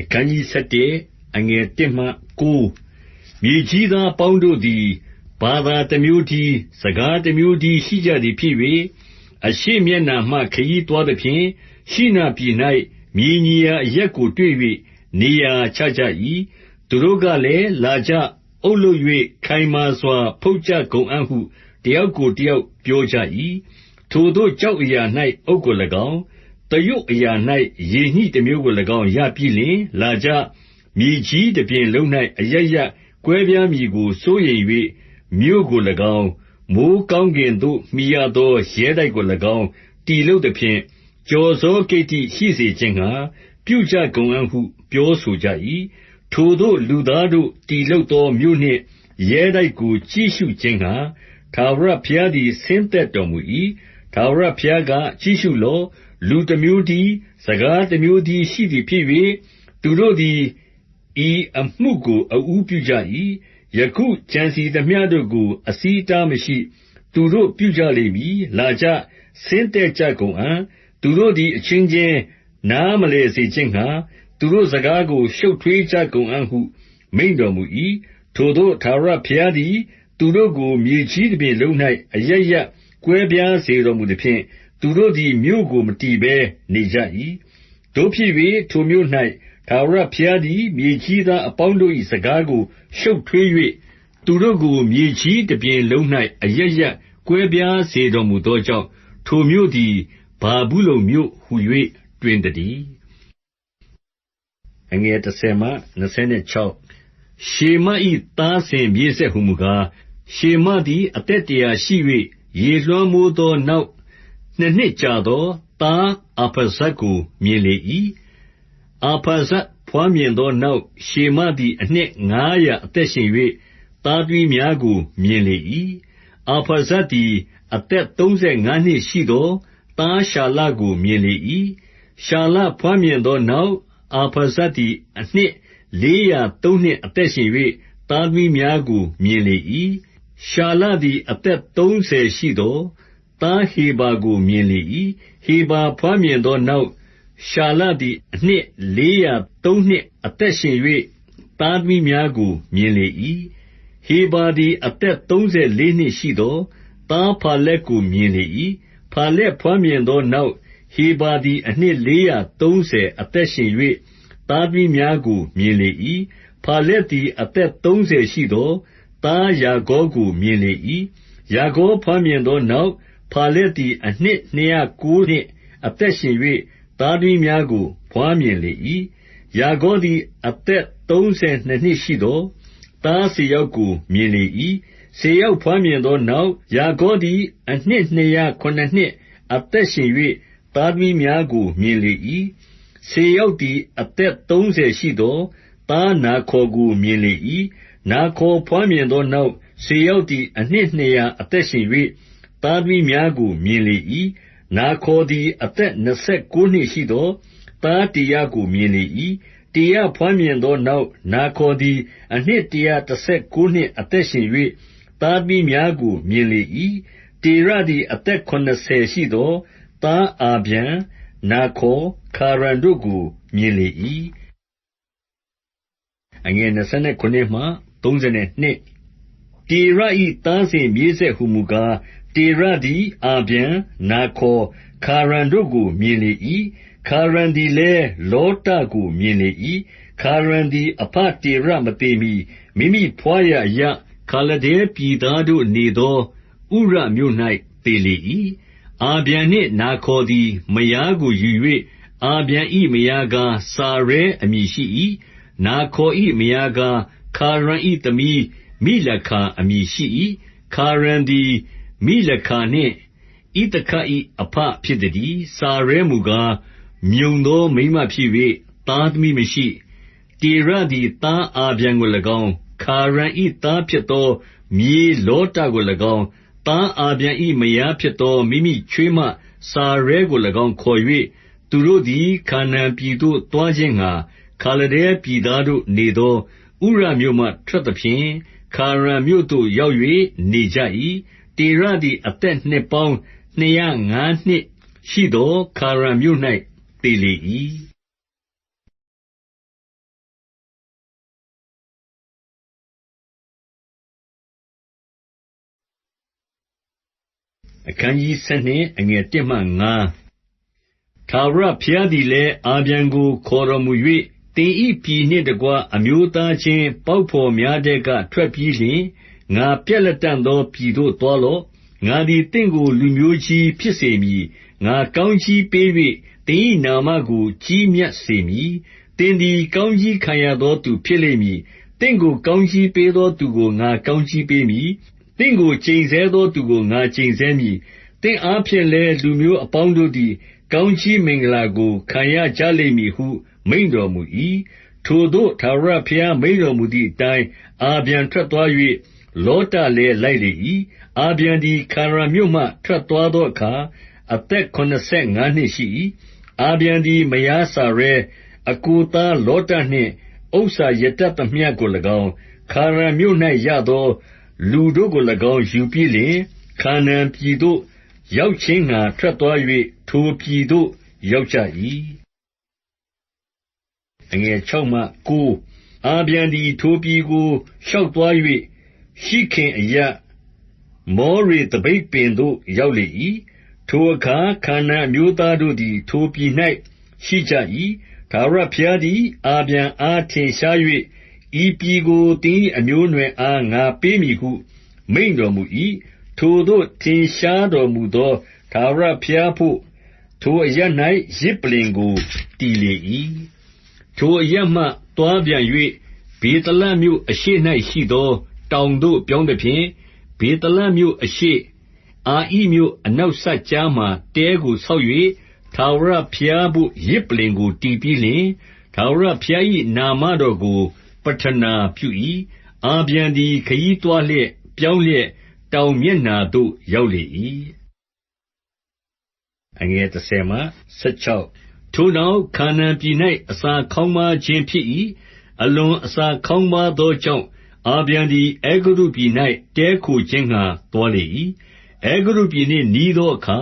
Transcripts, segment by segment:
အခန်းကြီး7အငယ်1မှ9မြေကြီးသားအပေါင်းတို့သည် ဘာသာတစ်မျိုးတည်း စကားတစ်မျိုးတည်းရှိကြသည်ဖြစ်၍အရှိမျက်နှာမှ ခရီးသွားသဖြင့် ရှိနာပြည်၌မြေညီရာအရက်ကိုတွေ့၍နေရာချကြ၏သူတို့ကလည်း လာကြ အုပ်လုပ်၍ခိုင်မာစွာ ဖုတ်ကြကုန်အံ့ဟု တယောက်ကိုတယောက် ပြောကြ၏ထိုသို့ကျောက်အရာ၌အုတ်ကို၎င်း တရွတ်အရာ၌ရေညှိတမျိုးကို၎င်း ရပြီးလျှင် လာကြ။မြေကြီးတပြင်လုံး၌အရပ်ရပ်ကွဲပြားမည်ကို စိုးရိမ်၍မြို့ကို၎င်း၊မိုဃ်းကောင်းကင်သို့ မှီရသော ရဲတိုက်ကို၎င်း တည်လုပ်သဖြင့်၊ကျော်စောကိတ္တိရှိစေခြင်းငှါ ပြုကြကုန်အံ့ဟု ပြောဆိုကြ၏။ထိုသို့လူသားတို့ တည်လုပ်သောမြို့နှင့် ရဲတိုက်ကို ကြည့်ရှုခြင်းငှါ ထာဝရဘုရားသည် ဆင်းသက်တော်မူ၏။ထာဝရဘုရားက၊ကြည့်ရှုလော့။ လူတမျိုးတည်း၊စကားတမျိုးတည်းရှိသည်ဖြစ်၍၊သူတို့သည် ဤအမှုကို အဦးပြုကြ၏။ယခုကြံစည်သမျှတို့ကို အဆီးအတားမရှိ သူတို့ပြုကြလိမ့်မည်။လာကြ ဆင်းသက်ကြကုန်အံ့။သူတို့သည် အချင်းချင်း နားမလည်စေခြင်းငှါ သူတို့စကားကို ရှုပ်ထွေးကြကုန်အံ့ဟု မိန့်တော်မူ၏။ထိုသို့ ထာဝရဘုရားသည် သူတို့ကို မြေကြီးတပြင်လုံး၌အရပ်ရပ်ကွဲပြားစေတော်မူသဖြင့်၊ သူတို့သည် မြို့ကို မတည်ဘဲနေကြ၏။သို့ဖြစ်၍ထိုမြို့၌ထာဝရဘုရားသည် မြေကြီးသားအပေါင်းတို့၏စကားကို ရှုပ်ထွေး၍သူတို့ကို မြေကြီးတပြင်လုံး၌အရပ်ရပ်ကွဲပြားစေတော်မူသောကြောင့်၊ထိုမြို့သည် ဗာဗုလုန်မြို့ဟူ၍တွင်သတည်း။ရှေမ၏သားစဉ်မြေးဆက်ဟူမူကား၊ရှေမသည် အသက်တရာရှိ၍ရေလွှမ်းမိုးသော နောက် နှစ်နှစ်ကြာသော်၊သား အာဖာဇဒ်ကို မြင်လေ၏။အာဖာဇဒ်ဘွားမြင်သောနောက်၊ရှေမသည် အနှစ်ငါးရာအသက်ရှင်၍သားသမီးများကို မြင်လေ၏။အာဖာဇဒ်သည် အသက်သုံးဆယ်ငါးနှစ်ရှိသော်၊သားရှာလကို မြင်လေ၏။ရှာလဘွားမြင်သောနောက်၊အာဖာဇဒ်သည် အနှစ်လေးရာသုံးနှစ်အသက်ရှင်၍သားသမီးများကို မြင်လေ၏။ရှာလသည် အသက်သုံးဆယ်ရှိသော်၊ သားဟေဗာကို မြင်လေ၏။ဟေဗာဘွားမြင်သောနောက်၊ရှာလသည် အနှစ်လေးရာသုံးနှစ်အသက်ရှင်၍သားသမီးများကို မြင်လေ၏။ဟေဗာသည် အသက်သုံးဆယ်လေးနှစ်ရှိသော်၊သားဖာလက်ကို မြင်လေ၏။ဖာလက်ဘွားမြင်သောနောက်၊ဟေဗာသည် အနှစ်လေးရာသုံးဆယ်အသက်ရှင်၍သားသမီးများကို မြင်လေ၏။ဖာလက်သည် အသက်သုံးဆယ်ရှိသော်၊သားယာဂေါကို မြင်လေ၏။ယာဂေါဘွားမြင်သောနောက်၊ ဖာလက်သည် အနှစ်နှစ်ရာကိုးနှစ်အသက်ရှင်၍သားသမီးများကို ဘွားမြင်လေ၏။ယာဂေါသည် အသက်သုံးဆယ်နှစ်နှစ်ရှိသော်၊သားစေရပ်ကို မြင်လေ၏။စေရပ်ဘွားမြင်သောနောက်၊ယာဂေါသည် အနှစ်နှစ်ရာခုနစ်နှစ်အသက်ရှင်၍သားသမီးများကို မြင်လေ၏။စေရပ်သည် အသက်သုံးဆယ်ရှိသော်၊သားနာခေါ်ကို မြင်လေ၏။နာခေါ်ဘွားမြင်သောနောက်၊စေရပ်သည် အနှစ်နှစ်ရာအသက်ရှင်၍ သားသမီးများကို မြင်လေ၏။နာခေါ်သည် အသက်နှစ်ဆယ်ကိုးနှစ်ရှိသော်၊သားတေရကို မြင်လေ၏။တေရဘွားမြင်သောနောက်၊နာခေါ်သည် အနှစ်တရာတဆယ်ကိုးနှစ် အသက်ရှင်၍သားသမီးများကို မြင်လေ၏။တေရသည် အသက်ခုနစ်ဆယ်ရှိသော်၊သားအာဗြံ၊နာခေါ်၊ခါရန်တို့ကို မြင်လေ၏။တေရ၏သားစဉ်မြေးဆက်ဟူမူကား၊ တေရသည် အာဗြံ၊နာခေါ်၊ခါရန်တို့ကို မြင်လေ၏။ခါရန်သည်လည်း လောတကို မြင်လေ၏။ခါရန်သည် အဘတေရမသေမှီ မိမိဘွားရာအရပ် ခါလဒဲပြည်သားတို့နေသော ဥရမြို့၌သေလေ၏။အာဗြံနှင့် နာခေါ်သည် မယားကိုယူ၍၊အာဗြံ၏မယားကား စာရဲအမည်ရှိ၏။နာခေါ်၏မယားကား ခါရန်၏သမီး မိလခာအမည်ရှိ၏။ခါရန်သည် မိလခာနှင့် ဣသခ၏အဘဖြစ်သတည်း။စာရဲမူကား မြုံသောမိန်းမဖြစ်၍သားသမီးမရှိ။တေရသည် သားအာဗြံကို၎င်း၊ခါရန်၏သားဖြစ်သော မြေးလောတကို၎င်း၊သားအာဗြံ၏မယားဖြစ်သော မိမိချွေးမစာရဲကို၎င်းခေါ်၍၊သူတို့သည် ခါနာန်ပြည်သို့ သွားခြင်းငှါ ခါလဒဲပြည်သားတို့နေသော ဥရမြို့မှထွက်သဖြင့်၊ခါရန်မြို့သို့ ရောက်၍နေကြ၏။ တေရသည် အသက်နှစ်ပေါင်းနှစ်ရာငါးနှစ်ရှိသော် ခါရန်မြို့၌သေလေ၏။-ထာဝရဘုရားသည်လည်း အာပြန်ကို ခေါ်တော်မူ၍၊သင်၏ပြည်နှင့်တကွ အမျိုးသားချင်း ပေါက်ဘော်များထဲက ထွက်ပြီးလျှင် ငါပြက်လက်တန့်သော ပြည်သို့သွားလော့ ငါသည်တင့်ကို လူမျိုးကြီးဖြစ်စေမည် ငါကောင်းကြီးပေး၍တင်ဤနာမကို ကြီးမြတ်စေမည်တင်သည် ကောင်းကြီးခံရသောသူ ဖြစ်လိမ့်မည်တင့်ကို ကောင်းကြီးပေးသောသူကို ငါကောင်းကြီးပေးမည်။သင့်ကို ကျိန်ဆဲသောသူကို ငါကျိန်ဆဲမည်။သင့်အားဖြင့်လည်း လူမျိုးအပေါင်းတို့သည် ကောင်းကြီးမင်္ဂလာကို ခံရကြလိမ့်မည်ဟု မိန့်တော်မူ၏။ထိုသို့ ထာဝရဘုရား မိန့်တော်မူသည်အတိုင်း အာဗြံထွက်သွား၍ လောတလည်းလိုက်လေ၏။အာဗြံသည် ခါရန်မြို့မှ ထွက်သွားသောအခါ အသက်ခုနစ်ဆယ်ငါးနှစ်ရှိ၏။အာဗြံသည် မယားစာရဲ၊အစ်ကိုသားလောတနှင့် ဥစ္စာရတတ်သမျှကို၎င်း၊ခါရန်မြို့၌ရသော လူတို့ကို၎င်း ယူပြီးလျှင်၊ခါနာန်ပြည်သို့ ရောက်ခြင်းငှါ ထွက်သွား၍ထိုပြည်သို့ ရောက်ကြ၏။အာဗြံသည် ထိုပြည်ကို ရှောက်သွား၍ ရှိခင်အရပ် မောရေသပိတ်ပင်သို့ ရောက်လေ၏။ထိုအခါ ခါနာန်အမျိုးသားတို့သည် ထိုပြည်၌ရှိကြ၏။ထာဝရဘုရားသည် အာဗြံအားထင်ရှား၍၊ဤပြည်ကို သင်၏အမျိုးအနွယ်အား ငါပေးမည်ဟု မိန့်တော်မူ၏။ထိုသို့ ထင်ရှားတော်မူသော ထာဝရဘုရားအဘို့ ထိုအရပ်၌ယဇ်ပလ္လင်ကို တည်လေ၏။ထိုအရပ်မှ သွားပြန်၍ဗေသလမြို့အရှေ့၌ရှိသော တောင်သို့ ပြောင်းသဖြင့်၊ဗေသလမြို့အရှေ့၊အာဣမြို့အနောက်စပ်ကြားမှာ တဲကိုဆောက်၍ထာဝရဘုရားဘို့ ယဇ်ပလ္လင်ကို တည်ပြီးလျှင်၊ထာဝရဘုရား၏နာမတော်ကို ပဌနာပြု၏။အာဗြံသည် ခရီးသွားလျက် ပြောင်းလျက် တောင်မျက်နှာသို့ ရောက်လေ၏။ထိုနောက် ခါနာန်ပြည်၌အစာခေါင်းပါးခြင်းဖြစ်၏။အလွန်အစာခေါင်းပါးသောကြောင့် အာဗြံသည် အဲဂုတ္တုပြည်၌တည်းခိုခြင်းငှါ သွားလေ၏။အဲဂုတ္တုပြည်နှင့် နီးသောအခါ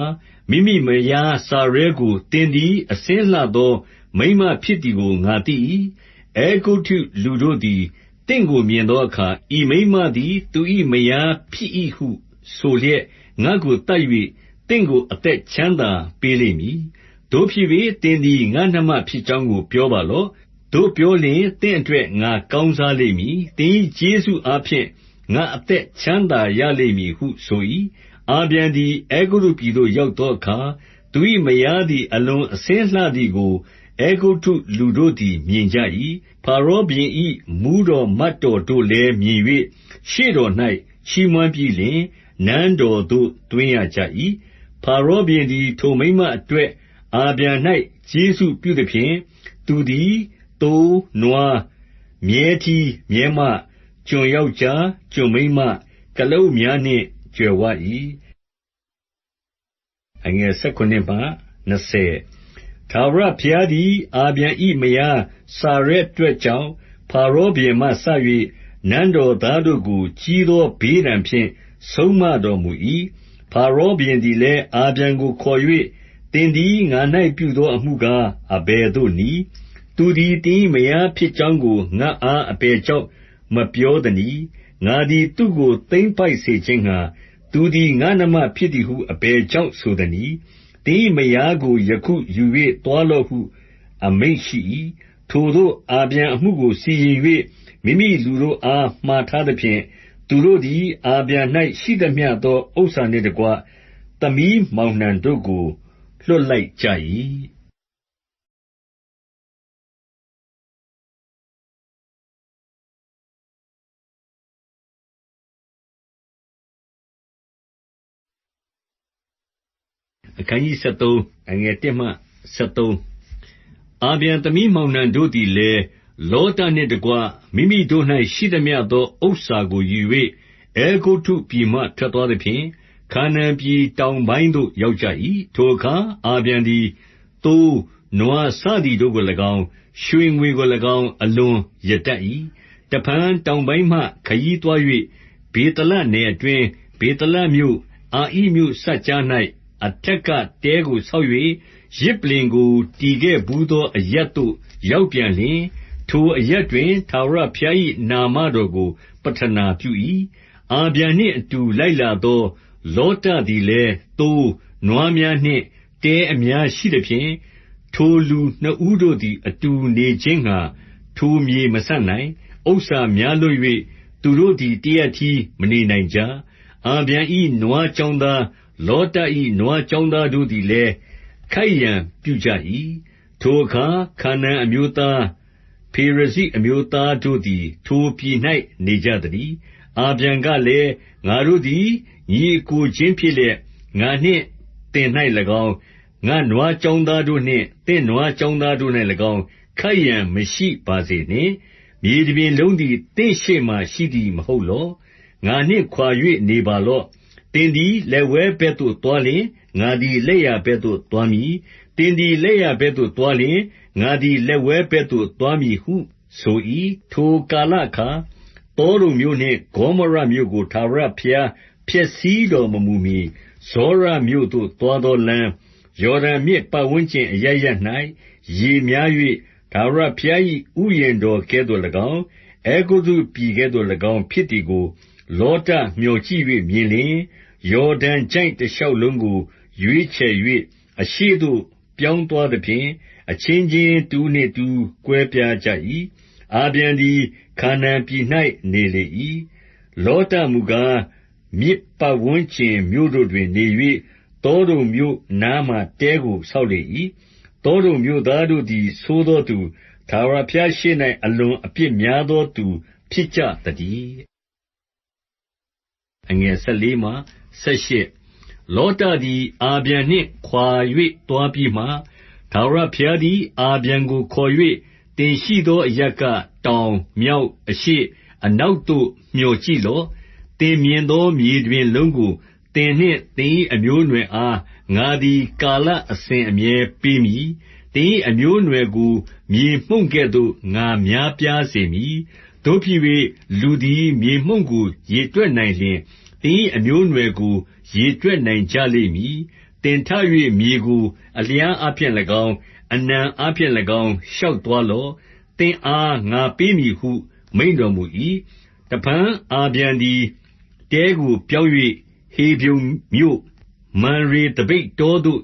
မိမိမယားစာရဲကို သင်သည် အဆင်းလှသော မိန်းမဖြစ်သည်ကို ငါသိ၏။အဲဂုတ္တုလူတို့သည် သင့်ကိုမြင်သောအခါ၊ဤမိန်းမသည် သူ၏မယားဖြစ်၏ဟုဆိုလျက် ငါ့ကို သတ်၍သင့်ကို အသက်ချမ်းသာပေးလိမ့်မည်။သို့ဖြစ်၍သင်သည် ငါ့နှမဖြစ်ကြောင်းကို ပြောပါလော့။ သို့ပြောလျှင် သင့်အတွက် ငါကောင်းစားလိမ့်မည်။သင်၏ကျေးဇူးအားဖြင့် ငါအသက်ချမ်းသာရလိမ့်မည်ဟု ဆို၏။အာဗြံသည် အဲဂုတ္တုပြည်သို့ ရောက်သောအခါ၊သူ၏မယားသည် အလွန်အဆင်းလှသည်ကို အဲဂုတ္တုလူတို့သည် မြင်ကြ၏။ဖာရောဘုရင်၏မှူးတော်မတ်တော်တို့လည်း မြင်၍ရှေ့တော်၌ချီးမွမ်းပြီးလျှင်၊နန်းတော်သို့ သွင်းရကြ၏။ဖာရောဘုရင်သည် ထိုမိန်းမအတွက် အာဗြံ၌ကျေးဇူးပြုသဖြင့်၊သူသည် သိုး၊နွား၊မြည်းထီး မြည်းမ၊ကျွန်ယောက်ျား၊ကျွန်မိန်းမ၊ကုလားအုပ်များနှင့် ကြွယ်ဝ၏။ထာဝရဘုရားသည် အာဗြံ၏မယားစာရဲအတွက် ကြောင့်ဖာရောဘုရင်မှစ၍နန်းတော်သားတို့ကို ကြီးသော ဘေးဒဏ်ဖြင့် ဆုံးမတော်မူ၏။ဖာရောဘုရင်သည်လည်း အာဗြံကိုခေါ်၍၊သင်သည် ငါ၌ပြုသောအမှုကား အဘယ်သို့နည်း။ သူသည်သင်၏မယားဖြစ်ကြောင်းကို ငါ့အား အဘယ်ကြောင့် မပြောသနည်း။ငါသည် သူ့ကို သိမ်းပိုက်စေခြင်းငှါ သူသည် ငါ့နှမဖြစ်သည်ဟု အဘယ်ကြောင့် ဆိုသနည်း။သင်၏မယားကို ယခုယူ၍သွားလော့ဟု အမိန့်ရှိ၏။ထိုသို့ အာဗြံအမှုကို စီရင်၍မိမိလူတို့အား မှာထားသဖြင့်၊သူတို့သည် အာဗြံ၌ရှိသမျှသော ဥစ္စာနှင့်တကွ သမီးမောင်နှံတို့ကို လွှတ်လိုက်ကြ၏။ အာဗြံသမီးမောင်နှံတို့သည်လည်း လောတနှင့်တကွ မိမိတို့၌ရှိသမျှသော ဥစ္စာကိုယူ၍အဲဂုတ္တုပြည်မှ ထွက်သွားသဖြင့်၊ခါနာန်ပြည်တောင်ပိုင်းသို့ ရောက်ကြ၏။ထိုအခါ အာဗြံသည် သိုး၊နွားစသည်တို့ကို၎င်း၊ရွှေငွေကို၎င်း အလွန်ရတတ်၏။တဖန် တောင်ပိုင်းမှ ခရီးသွား၍ဗေသလနယ်အတွင်း၊ဗေသလမြို့၊အာဣမြို့စပ်ကြား၌ အထက်ကတဲကိုဆောက်၍ယဇ်ပလ္လင်ကို တည်ခဲ့ဘူးသောအရပ်သို့ ရောက်ပြန်လျှင်၊ထိုအရပ်တွင် ထာဝရဘုရား၏နာမတော်ကို ပဌနာပြု၏။အာဗြံနှင့်အတူလိုက်လာသော လောတသည်လည်း သိုး၊နွားများနှင့် တဲအများရှိသဖြင့်၊ထိုလူနှစ်ဦးတို့သည် အတူနေခြင်းငှါ ထိုမြေမဆံ့နိုင်။ဥစ္စာများလွန်း၍သူတို့သည် တရပ်တည်း မနေနိုင်ကြ။အာဗြံ၏နွားကျောင်းသား၊ လောတ၏နွားကျောင်းသားတို့သည်လည်း ခိုက်ရန်ပြုကြ၏။ထိုအခါ ခါနာန်အမျိုးသား၊ဖေရဇိအမျိုးသားတို့သည် ထိုပြည်၌နေကြသတည်း။အာဗြံကလည်း၊ငါတို့သည် ညီအစ်ကိုချင်းဖြစ်လျက်၊ငါနှင့်သင်၌၎င်း၊ငါ့နွားကျောင်းသားတို့နှင့် သင့်နွားကျောင်းသားတို့၌၎င်း ခိုက်ရန်မရှိပါစေနှင့်။မြေတပြင်လုံးသည် သင့်ရှေ့မှာရှိသည် မဟုတ်လော။ငါနှင့်ခွါ၍နေပါလော့။ သင်သည် လက်ဝဲဘက်သို့သွားလျှင်၊ငါသည် လက်ျာဘက်သို့ သွားမည်။သင်သည် လက်ျာဘက်သို့သွားလျှင်၊ငါသည် လက်ဝဲဘက်သို့ သွားမည်ဟုဆို၏။ထိုကာလအခါ သောဒုံမြို့နှင့် ဂေါမောရမြို့ကို ထာဝရဘုရား ဖျက်ဆီးတော်မမူမှီ၊ဇောရမြို့သို့ သွားသောလမ်း၊ယော်ဒန်မြစ်ပတ်ဝန်းကျင်အရပ်ရပ်၌ရေများ၍၊ထာဝရဘုရား၏ဥယျာဉ်တော်ကဲ့သို့၎င်း၊အဲဂုတ္တုပြည်ကဲ့သို့၎င်း ဖြစ်သည်ကို လောတမြော်ကြည့်၍မြင်လျှင်၊ ယော်ဒန်ချိုင့်တရှောက်လုံးကို ရွေးချယ်၍အရှေ့သို့ ပြောင်းသွားသဖြင့်၊အချင်းချင်း တဦးနှင့်တဦး ကွဲပြားကြ၏။အာဗြံသည် ခါနာန်ပြည်၌နေလေ၏။လောတမူကား၊မြစ်ပတ်ဝန်းကျင်မြို့တို့တွင်နေ၍၊သောဒုံမြို့နားမှာ တဲကို ဆောက်လေ၏။သောဒုံမြို့သားတို့သည် ဆိုးသောသူ၊ထာဝရဘုရားရှေ့၌အလွန်အပြစ်များသောသူ ဖြစ်ကြသတည်း။ လောတသည် အာဗြံနှင့်ခွါ၍သွားပြီးမှ၊ထာဝရဘုရားသည် အာဗြံကိုခေါ်၍၊သင်ရှိသောအရပ်က တောင်၊မြောက်၊အရှေ့၊အနောက်သို့ မျှော်ကြည့်လော့။သင်မြင်သော မြေတပြင်လုံးကို သင်နှင့်သင်၏အမျိုးအနွယ်အား ငါသည် ကာလအစဉ်အမြဲပေးမည်။သင်၏အမျိုးအနွယ်ကို မြေမှုန့်ကဲ့သို့ ငါများပြားစေမည်။သို့ဖြစ်၍လူသည် မြေမှုန့်ကို ရေတွက်နိုင်လျှင်၊ သင်၏အမျိုးအနွယ်ကို ရေတွက်နိုင်ကြလိမ့်မည်။သင်ထ၍မြေကို အလျားအားဖြင့်၎င်း၊အနံအားဖြင့်၎င်း ရှောက်သွားလော့။သင့်အား ငါပေးမည်ဟု မိန့်တော်မူ၏။တဖန်အာဗြံသည် တဲကိုပြောင်း၍ဟေဗြုန်မြို့၊မံရေသပိတ်တောသို့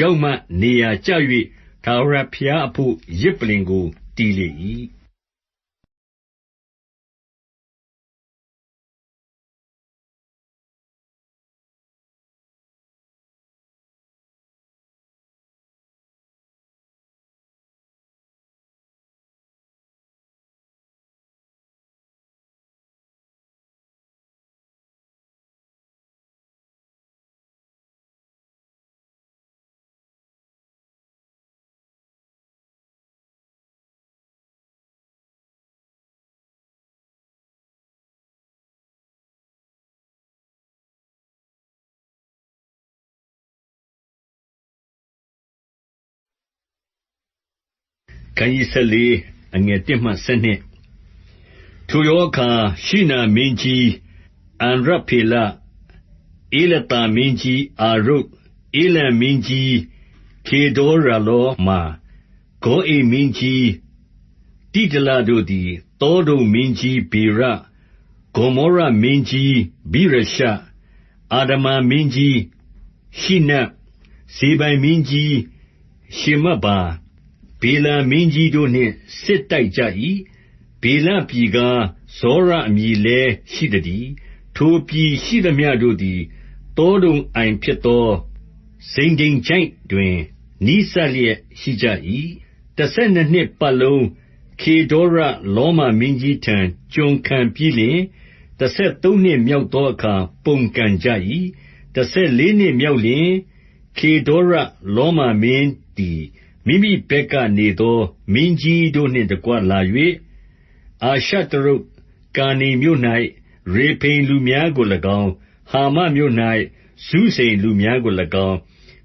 ရောက်မှနေရာကျ၍၊ထာဝရဘုရားအဘို့ ယဇ်ပလ္လင်ကို တည်လေ၏။ ထိုအခါ ရှိနာမင်းကြီးအံရဖေလ၊ဧလာသာမင်းကြီး အာရုတ်၊ဧလံမင်းကြီး ခေဒေါရာလောမာ၊ဂေါအိမ်မင်းကြီး တိဒလတို့သည် သောဒုံမင်းကြီး ဗေရ၊ဂေါမောရမင်းကြီး ဗိရရှ၊အာဒမာမင်းကြီး ရှိနပ်၊ဇေဘိုင်မင်းကြီး ရှေမက်ဗာ၊ ဗေလာမင်းကြီးတို့နှင့် စစ်တိုက်ကြ၏။ဗေလပြည်ကား၊ဇောရအမည်လည်းရှိသတည်း။ထိုပြည်ရှိသမျှတို့သည် သောဒုံအိုင်ဖြစ်သော ဇိဒ္ဒိမ်ချိုင့်တွင် နီးစပ်လျက်ရှိကြ၏။တဆယ်နှစ်နှစ်ပတ်လုံး ခေဒေါရလောမာမင်းကြီးထံ ကျွန်ခံပြီးလျှင်၊တဆယ်သုံးနှစ်မြောက်သောအခါ ပုန်ကန်ကြ၏။တဆယ်လေးနှစ်မြောက်လျှင်၊ခေဒေါရလောမာမင်းသည် မိမိဘက်ကနေသော မင်းကြီးတို့နှင့်တကွ လာ၍၊အာရှတရုတ်ကာနိမ်မြို့၌ရေဖိမ်လူများကို၎င်း၊ဟာမတ်မြို့၌ဇုဇိမ်လူများကို၎င်း၊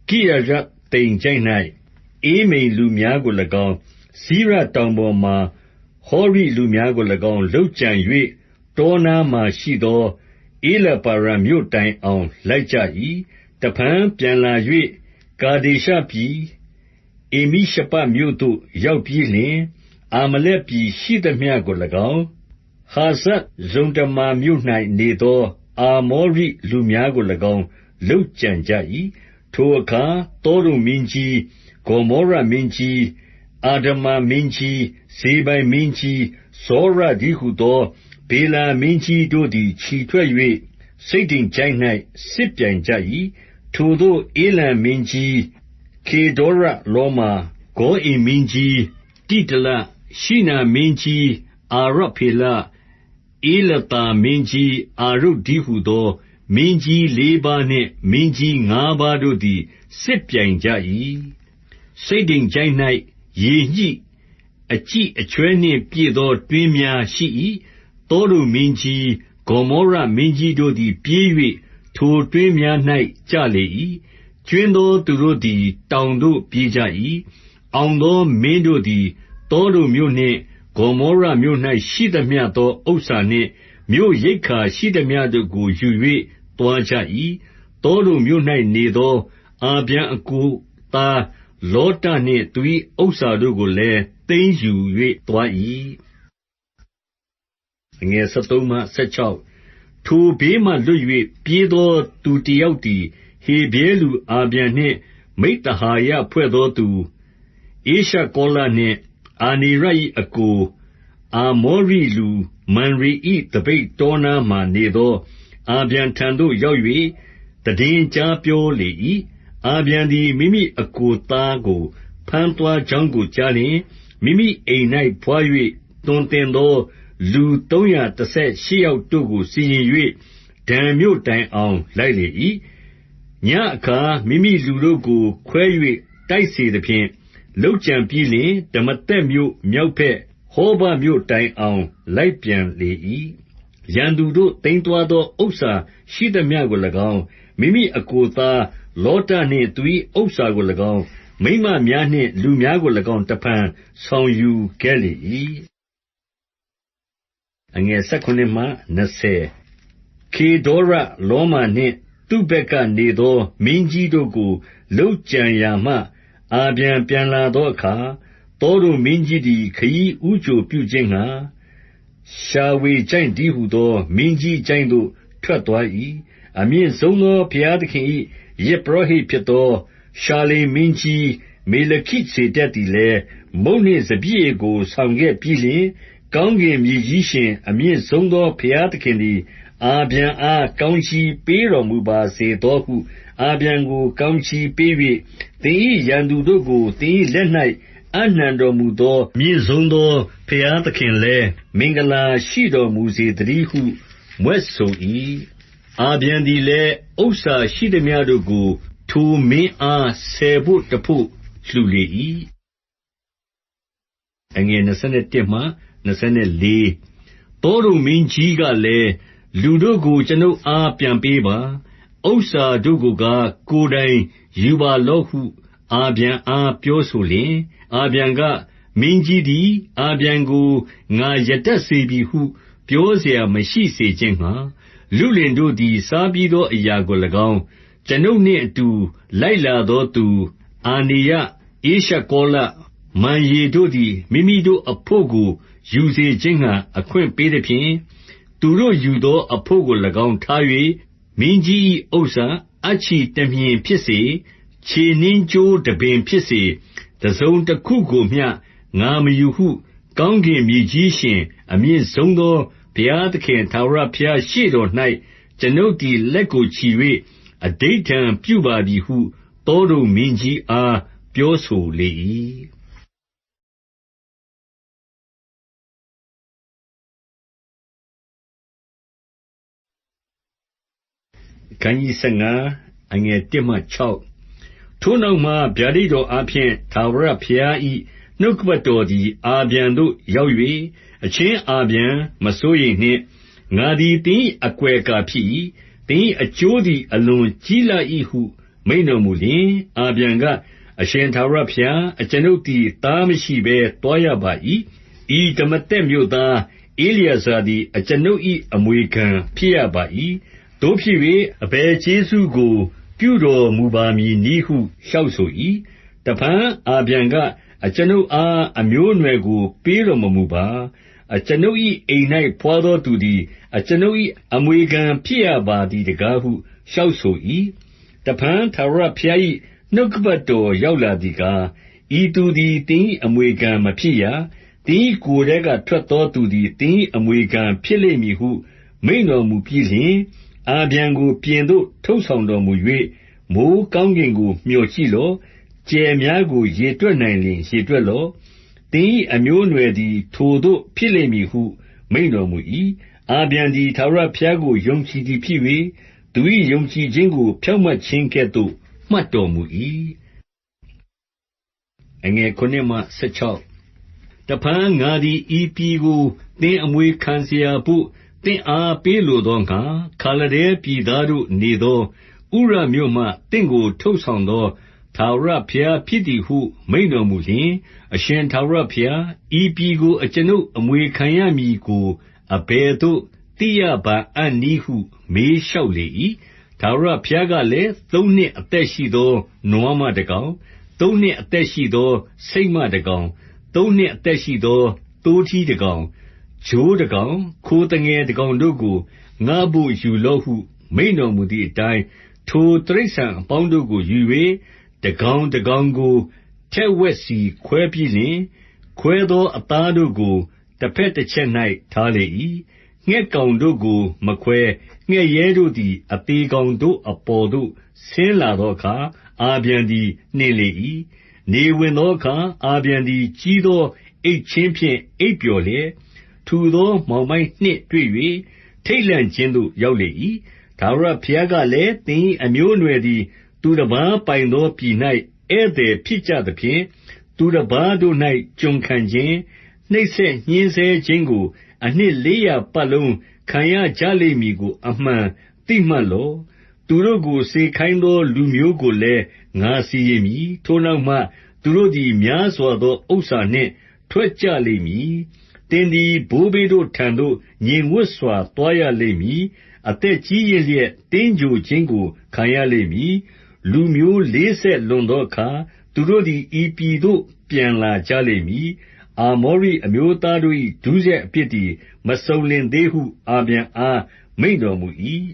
ကိရယသိမ်ချိုင့်၌ဧမိမ်လူများကို၎င်း၊စိရတောင်ပေါ်မှာ ဟောရိလူများကို၎င်း လုပ်ကြံ၍၊တောနားမှာရှိသော ဧလပါလံမြို့တိုင်အောင် လိုက်ကြ၏။တဖန်ပြန်လာ၍ကာဒေရှပြည်၊ ဧမိရှပမြို့သို့ ရောက်ပြီးလျှင်၊အာမလက်ပြည်ရှိသမျှကို၎င်း၊ဟာဇတ်ဇုန်တမာမြို့၌နေသော အာမောရိလူများကို၎င်း လုပ်ကြံကြ၏။ထိုအခါ သောဒုံမင်းကြီး၊ဂေါမောရမင်းကြီး၊အဒမာ မင်းကြီး၊ဇေဘိုင်မင်းကြီး၊ဇောရတည်းဟူသော ဗေလာမင်းကြီးတို့သည် ချီထွက်၍စိတ္တိမ်ချိုင့်၌စစ်ပြိုင်ကြ၏။ထိုသို့ ဧလံမင်းကြီး၊ ကေဒေါရလောမာ၊ဂေါအိမ်မင်းကြီးတိတလ၊ရှိနာမင်းကြီးအာရဖေလ၊ဧလာသာမင်းကြီးအာရုတ်တည်းဟူသော မင်းကြီးလေးပါးနှင့် မင်းကြီးငါးပါးတို့သည် စစ်ပြိုင်ကြ၏။စိတ္တိမ်ချိုင့်၌ရေညှိအကျိအချွဲနှင့် ပြည့်သော တွင်းများရှိ၏။သောဒုံမင်းကြီး၊ဂေါမောရမင်းကြီးတို့သည် ပြေး၍ထိုတွင်းများ၌ကျလေ၏။ ကြွင်းသောသူတို့သည် တောင်သို့ပြေးကြ၏။အောင်သောမင်းတို့သည် သောဒုံမြို့နှင့် ဂေါမောရမြို့၌ရှိသမျှသော ဥစ္စာနှင့် မြို့ရိက္ခာရှိသမျှတို့ကို ယူ၍သွားကြ၏။သောဒုံမြို့၌နေသော အာဗြံအစ်ကိုသားလောတနှင့် သူ၏ဥစ္စာတို့ကိုလည်း သိမ်းယူ၍သွား၏။ထိုဘေးမှလွတ်၍ပြေးသောသူတယောက်သည် ဟေဗြဲလူအာဗြံနှင့် မိဿဟာယဖွဲ့သောသူ ဧရှကောလနှင့် အာနေရ၏အစ်ကို အာမောရိလူမံရေ၏သပိတ်တောနားမှာနေသော အာဗြံထံသို့ ရောက်၍သိတင်းကြားပြောလေ၏။အာဗြံသည် မိမိအစ်ကိုသားကို ဘမ်းသွားကြောင်းကိုကြားလျှင်၊မိမိအိမ်၌ဘွား၍သွန်သင်သော လူသုံးရာတဆယ်ရှစ်ယောက်တို့ကို စီရင်၍ဒန်မြို့တိုင်အောင် လိုက်လေ၏။ ညဉ့်အခါ မိမိလူတို့ကို ခွဲ၍တိုက်စေသဖြင့် လုပ်ကြံပြီးလျှင်၊ဒမာသက်မြို့မြောက်ဘက်ဟောဘမြို့တိုင်အောင် လိုက်ပြန်လေ၏။ရန်သူတို့သိမ်းသွားသော ဥစ္စာရှိသမျှကို၎င်း၊မိမိအစ်ကိုသားလောတနှင့် သူ၏ဥစ္စာကို၎င်း၊မိန်းမများနှင့် လူများကို၎င်း တဖန်ဆောင်ယူခဲ့လေ၏။ကေဒေါရ လောမာနှင့် သူ့ဘက်ကနေသော မင်းကြီးတို့ကို လုပ်ကြံရာမှ အာဗြံပြန်လာသောအခါ၊သောဒုံမင်းကြီးသည် ခရီးဦးကြိုပြုခြင်းငှါ ရှာဝေချိုင့်တည်းဟူသော မင်းကြီးချိုင့်သို့ ထွက်သွား၏။အမြင့်ဆုံးသော ဘုရားသခင်၏ယဇ်ပုရောဟိတ်ဖြစ်သော ရှလ္လေမင်းကြီး မေလခိဇေဒက်သည်လည်း မုန့်နှင့်စပျစ်ရည်ကို ဆောင်ခဲ့ပြီးလျှင်၊ကောင်းကင်မြေကြီးရှင် အမြင့်ဆုံးသော ဘုရားသခင်သည် အာဗြံအား ကောင်းကြီးပေးတော်မူပါစေသောဟု အာဗြံကို ကောင်းကြီးပေး၍၊သင်၏ရန်သူတို့ကို သင်၏လက်၌အပ်နှံတော်မူသော မြင့်ဆုံးသော ဘုရားသခင်လည်း မင်္ဂလာရှိတော်မူစေသတည်းဟု မြွက်ဆို၏။အာဗြံသည်လည်း ဥစ္စာရှိသမျှတို့ကို ထိုမင်းအား ဆယ်ဘို့တဘို့ လှူလေ၏။သောဒုံမင်းကြီးကလည်း၊ လူတို့ကို ကျွန်ုပ်အား ပြန်ပေးပါ။ဥစ္စာတို့ကိုကား ကိုယ်တိုင်ယူပါလော့ဟု အာဗြံအား ပြောဆိုလျှင်၊အာဗြံက၊မင်းကြီးသည် အာဗြံကို ငါရတတ်စေပြီဟု ပြောစရာမရှိစေခြင်းငှါ၊လုလင်တို့သည် စားပြီးသောအရာကို၎င်း၊ကျွန်ုပ်နှင့်အတူ လိုက်လာသောသူ အာနေရ၊ဧရှကောလ၊မံရေတို့သည် မိမိတို့အဘို့ကို ယူစေခြင်းငှါ အခွင့်ပေးသဖြင့်၊ သူတို့ယူသောအဘို့ကို၎င်းထား၍မင်းကြီး၏ဥစ္စာ၊အပ်ချည်တမြှင်ဖြစ်စေ၊ခြေနင်းကြိုးတပင်ဖြစ်စေ၊တစုံတခုကိုမျှ ငါမယူဟု ကောင်းကင်မြေကြီးရှင် အမြင့်ဆုံးသော ဘုရားသခင် ထာဝရဘုရားရှေ့တော်၌ကျွန်ုပ်သည် လက်ကိုချီ၍အဓိဋ္ဌာန်ပြုပါပြီဟု သောဒုံမင်းကြီးအား ပြောဆိုလေ၏။ ထိုနောက်မှ ဗျာဒိတ်တော်အားဖြင့် ထာဝရဘုရား၏နှုတ်ကပတ်တော်သည် အာဗြံသို့ရောက်၍၊အချင်းအာဗြံ၊မစိုးရိမ်နှင့်။ငါသည် သင်၏အကွယ်အကာဖြစ်၏။သင်၏အကျိုးသည် အလွန်ကြီးလှ၏ဟု မိန့်တော်မူလျှင်၊အာဗြံက၊အရှင်ထာဝရဘုရား၊အကျွန်ုပ်သည် သားမရှိဘဲ သွားရပါ၏။ဤဒမာသက်မြို့သား ဧလျေဇာသည် အကျွန်ုပ်၏အမွေခံဖြစ်ရပါ၏။ သို့ဖြစ်၍အဘယ်ကျေးဇူးကို ပြုတော်မူပါမည်နည်းဟု လျှောက်ဆို၏။တဖန်အာဗြံက၊အကျွန်ုပ်အား အမျိုးအနွယ်ကို ပေးတော်မမူပါ။အကျွန်ုပ်၏အိမ်၌ဘွားသောသူသည် အကျွန်ုပ်၏အမွေခံဖြစ်ရပါသည်တကားဟု လျှောက်ဆို၏။တဖန်ထာဝရဘုရား၏နှုတ်ကပတ်တော် ရောက်လာသည်ကား၊ဤသူသည် သင်၏အမွေခံမဖြစ်ရ။သင်၏ကိုယ်ထဲက ထွက်သောသူသည် သင်၏အမွေခံဖြစ်လိမ့်မည်ဟု မိန့်တော်မူပြီးလျှင်၊ အာဗြံကို ပြင်သို့ ထုတ်ဆောင်တော်မူ၍၊မိုဃ်းကောင်းကင်ကို မျှော်ကြည့်လော့။ကြယ်များကို ရေတွက်နိုင်လျှင် ရေတွက်လော့။သင်၏အမျိုးအနွယ်သည် ထိုသို့ဖြစ်လိမ့်မည်ဟု မိန့်တော်မူ၏။အာဗြံသည် ထာဝရဘုရားကို ယုံကြည်သည်ဖြစ်၍၊သူ၏ယုံကြည်ခြင်းကို ဖြောင့်မတ်ခြင်းကဲ့သို့ မှတ်တော်မူ၏။တဖန် ငါသည် ဤပြည်ကို သင်အမွေခံစရာဘို့ သင့်အား ပေးလိုသောငှါ၊ခါလဒဲပြည်သားတို့နေသော ဥရမြို့မှ သင့်ကို ထုတ်ဆောင်သော ထာဝရဘုရားဖြစ်သည်ဟု မိန့်တော်မူလျှင်၊အရှင်ထာဝရဘုရား၊ဤပြည်ကို အကျွန်ုပ်အမွေခံရမည်ကို အဘယ်သို့ သိရပါအံ့နည်းဟု မေးလျှောက်လေ၏။ထာဝရဘုရားကလည်း၊သုံးနှစ်အသက်ရှိသော နွားမတကောင်၊သုံးနှစ်အသက်ရှိသော ဆိတ်မတကောင်၊သုံးနှစ်အသက်ရှိသော သိုးထီးတကောင်၊ ချိုးတကောင်၊ခိုသငယ်တကောင်တို့ကို ငါ့ဘို့ယူလော့ဟု မိန့်တော်မူသည်အတိုင်း၊ထိုတိရစ္ဆာန်အပေါင်းတို့ကို ယူ၍တကောင်တကောင်ကို ထက်ဝက်စီခွဲပြီးလျှင်၊ခွဲသောအသားတို့ကို တဘက်တချက်၌ထားလေ၏။ငှက်ကောင်တို့ကို မခွဲ။ငှက်ရဲတို့သည် အသေကောင်တို့အပေါ်သို့ ဆင်းလာသောအခါ အာဗြံသည် နှင်လေ၏။နေဝင်သောအခါ အာဗြံသည် ကြီးသောအိပ်ခြင်းဖြင့် အိပ်ပျော်လျက်၊ ထူသောမှောင်မိုက်နှင့်တွေ့၍ထိတ်လန့်ခြင်းသို့ ရောက်လေ၏။ထာဝရဘုရားကလည်း၊သင်၏အမျိုးအနွယ်သည် သူတပါးပိုင်သောပြည်၌ဧည့်သည်ဖြစ်ကြသဖြင့်၊သူတပါးတို့၌ကျွန်ခံခြင်း၊နှိပ်စက်ညှဉ်းဆဲခြင်းကို အနှစ်လေးရာပတ်လုံး ခံရကြလိမ့်မည်ကို အမှန်သိမှတ်လော့။သူတို့ကို စေခိုင်းသော လူမျိုးကိုလည်း ငါစီရင်မည်။ထိုနောက်မှ သူတို့သည် များစွာသောဥစ္စာနှင့် ထွက်ကြလိမ့်မည်။ သင်သည် ဘိုးဘေးတို့ထံသို့ ငြိမ်ဝပ်စွာ သွားရလိမ့်မည်။အသက်ကြီးရင့်လျက် သင်္ဂြိုဟ်ခြင်းကို ခံရလိမ့်မည်။လူမျိုးလေးဆက်လွန်သောအခါ သူတို့သည် ဤပြည်သို့ ပြန်လာကြလိမ့်မည်။အာမောရိအမျိုးသားတို့၏ဒုစရိုက်အပြစ်သည် မစုံလင်သေးဟု အာဗြံအား မိန့်တော်မူ၏။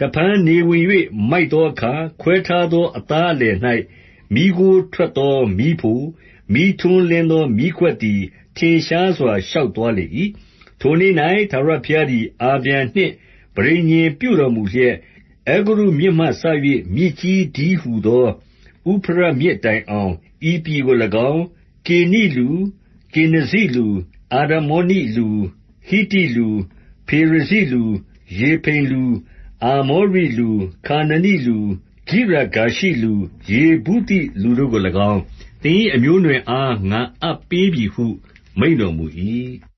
တဖန်နေဝင်၍မိုက်သောအခါ၊ခွဲထားသော အသားအလယ်၌ မီးခိုးထွက်သော မီးဖို၊မီးထွန်းလင်းသော မီးခွက်သည် ထင်ရှားစွာ ရှောက်သွားလေ၏။ထိုနေ့၌ထာဝရဘုရားသည် အာဗြံနှင့် ပဋိညာဉ်ပြုတော်မူလျက်၊အဲဂုတ္တုမြစ်မှစ၍မြစ်ကြီးတည်းဟူသော ဥဖရတ်မြစ်တိုင်အောင် ဤပြည်ကို၎င်း၊ကေနိလူ၊ကေနဇိလူ၊အာရမောနိလူ၊ဟိတ္တိလူ၊ဖေရဇိလူ၊ရေဖိမ်လူ၊အာမောရိလူ၊ခါနနိလူ၊ ဂိရဂါရှိလူ၊ယေဗုသိလူတို့ကို၎င်း၊သင်၏အမျိုးအနွယ်အား ငါအပ်ပေးပြီဟု မိန့်တော်မူ၏။